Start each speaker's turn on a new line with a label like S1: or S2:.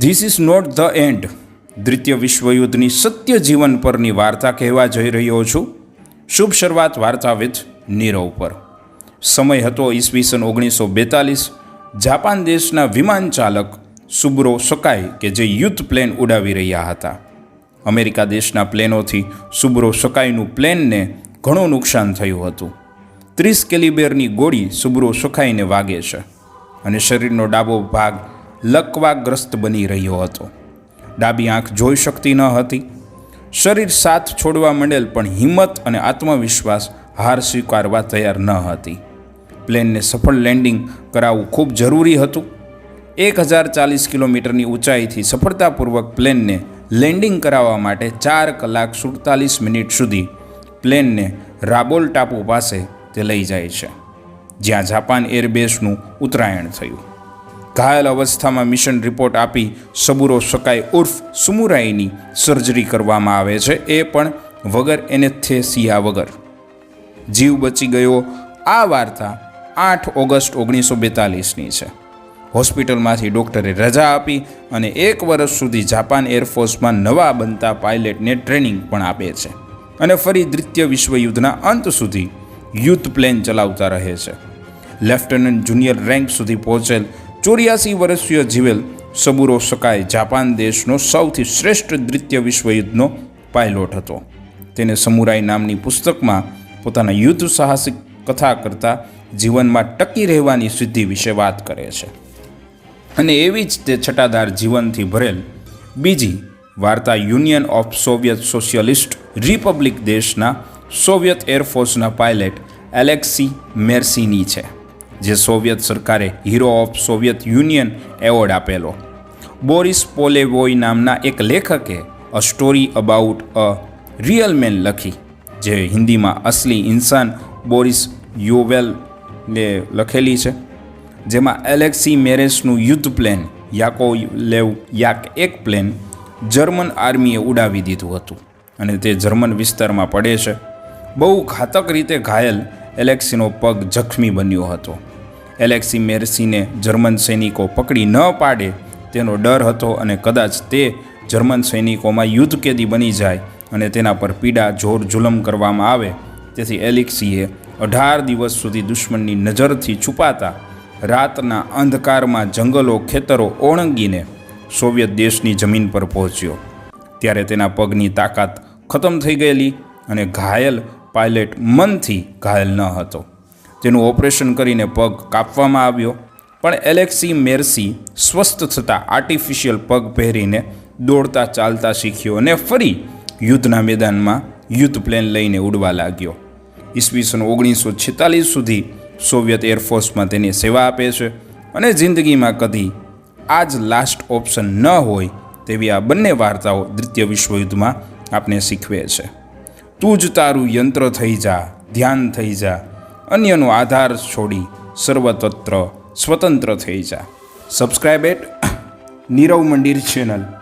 S1: This is not the end દ્વિતીય વિશ્વયુદ્ધની સત્ય જીવન પરની વાર્તા કહેવા જઈ રહ્યો છું. શુભ શરૂઆત વાર્તા વિથ નીરવ પર સમય હતો ઈસવીસન ઓગણીસો બેતાલીસ. જાપાન દેશના વિમાન ચાલક સુબ્રો સકાઈ કે જે યુદ્ધ પ્લેન ઉડાવી રહ્યા હતા. અમેરિકા દેશના પ્લેનોથી સુબ્રો સકાઈનું પ્લેનને ઘણું નુકસાન થયું હતું. ત્રીસ કેલિબેરની ગોળી સુબ્રો સખાઈને વાગે છે. અને શરીરનો ડાબો ભાગ લકવાગ્રસ્ત બની રહ્યો હતો. ડાબી આંખ જોઈ શકતી ન હતી. શરીર સાથ છોડવા માંડેલ પણ હિંમત અને આત્મવિશ્વાસ હાર સ્વીકારવા તૈયાર ન હતી. પ્લેનને સફળ લેન્ડિંગ કરાવવું ખૂબ જરૂરી હતું. એક હજાર ચાલીસ કિલોમીટરની ઊંચાઈથી સફળતાપૂર્વક પ્લેનને લેન્ડિંગ કરાવવા માટે ચાર કલાક સુડતાલીસ મિનિટ સુધી પ્લેનને રાબોલ ટાપુ પાસે તે લઈ જાય છે, જ્યાં જાપાન એરબેસનું ઉત્તરાયણ થયું. ઘાયલ અવસ્થામાં મિશન રિપોર્ટ આપી સબુરો સકાઈ ઉર્ફ સુમુરાઈની સર્જરી કરવામાં આવે છે. એ પણ વગર એનેસ્થેસિયા વગર. જીવ બચી ગયો. આ વાર્તા આઠ ઓગસ્ટ ઓગણીસો બેતાલીસની છે. હોસ્પિટલમાંથી ડૉક્ટરે રજા આપી અને એક વર્ષ સુધી જાપાન એરફોર્સમાં નવા બનતા પાયલટને ટ્રેનિંગ પણ આપે છે. અને ફરી દ્વિતીય વિશ્વયુદ્ધના અંત સુધી યુદ્ધ પ્લેન ચલાવતા રહે છે. લેફ્ટનન્ટ જુનિયર રેન્ક સુધી પહોંચેલ ચોર્યાસી વર્ષીય જીવેલ સબુરો સકાય જાપાન દેશનો સૌથી શ્રેષ્ઠ દ્વિતીય વિશ્વયુદ્ધનો પાયલોટ હતો. તેને સમુરાઈ નામની પુસ્તકમાં પોતાના યુદ્ધ સાહસિક કથા કરતાં જીવનમાં ટકી રહેવાની સિદ્ધિ વિશે વાત કરે છે. અને એવી જ તે છટાદાર જીવનથી ભરેલ બીજી વાર્તા union of Soviet socialist republic દેશના સોવિયત એરફોર્સના પાયલટ એલેક્સી મેર્સીની છે. જે સોવિયત સરકારે Hero of Soviet Union award આપેલો. બોરિસ પોલેવોય નામના એક લેખકે a story about a real man લખી, જે હિન્દીમાં અસલી ઇન્સાન બોરિસ યોવેલને લખેલી છે. જેમાં એલેક્સી મેરેસનું યુદ્ધ પ્લેન યાકો લેવ યાક એક પ્લેન જર્મન આર્મીએ ઉડાવી દીધું હતું અને તે જર્મન વિસ્તારમાં પડે છે. બહુ ઘાતક રીતે ઘાયલ એલેક્સીનો પગ જખમી બન્યો હતો. એલેક્સી મેર્સીને જર્મન સૈનિકો પકડી ન પાડે તેનો ડર હતો અને કદાચ તે જર્મન સૈનિકોમાં યુદ્ધ કેદી બની જાય અને તેના પર પીડા જોર જુલમ કરવામાં આવે. તેથી એલેક્સીએ અઢાર દિવસ સુધી દુશ્મનની નજરથી છુપાતા રાતના અંધકારમાં જંગલો ખેતરો ઓળંગીને સોવિયત દેશની જમીન પર પહોંચ્યો. ત્યારે તેના પગની તાકાત ખતમ થઈ ગયેલી અને ઘાયલ પાયલટ મનથી ઘાયલ ન હતો. તેનું ઓપરેશન કરીને પગ કાપવામાં આવ્યો. પણ એલેક્સી મેર્સી સ્વસ્થ થતાં આર્ટિફિશિયલ પગ પહેરીને દોડતા ચાલતા શીખ્યો અને ફરી યુદ્ધના મેદાનમાં યુદ્ધ પ્લેન લઈને ઉડવા લાગ્યો. ઈસવીસન ઓગણીસો છેતાલીસ સુધી સોવિયત એરફોર્સમાં તેની સેવા આપે છે અને જિંદગીમાં કદી આ જ લાસ્ટ ઓપ્શન ન હોય તેવી આ બંને વાર્તાઓ દ્વિતીય વિશ્વયુદ્ધમાં આપણે શીખવે છે. તું જ તારું યંત્ર થઈ જા, ધ્યાન થઈ જા અન્યનો આધાર છોડી સર્વતત્ર સ્વતંત્ર થઈ જા. સબસ્ક્રાઇબ એટ નીરવ મંદિર ચેનલ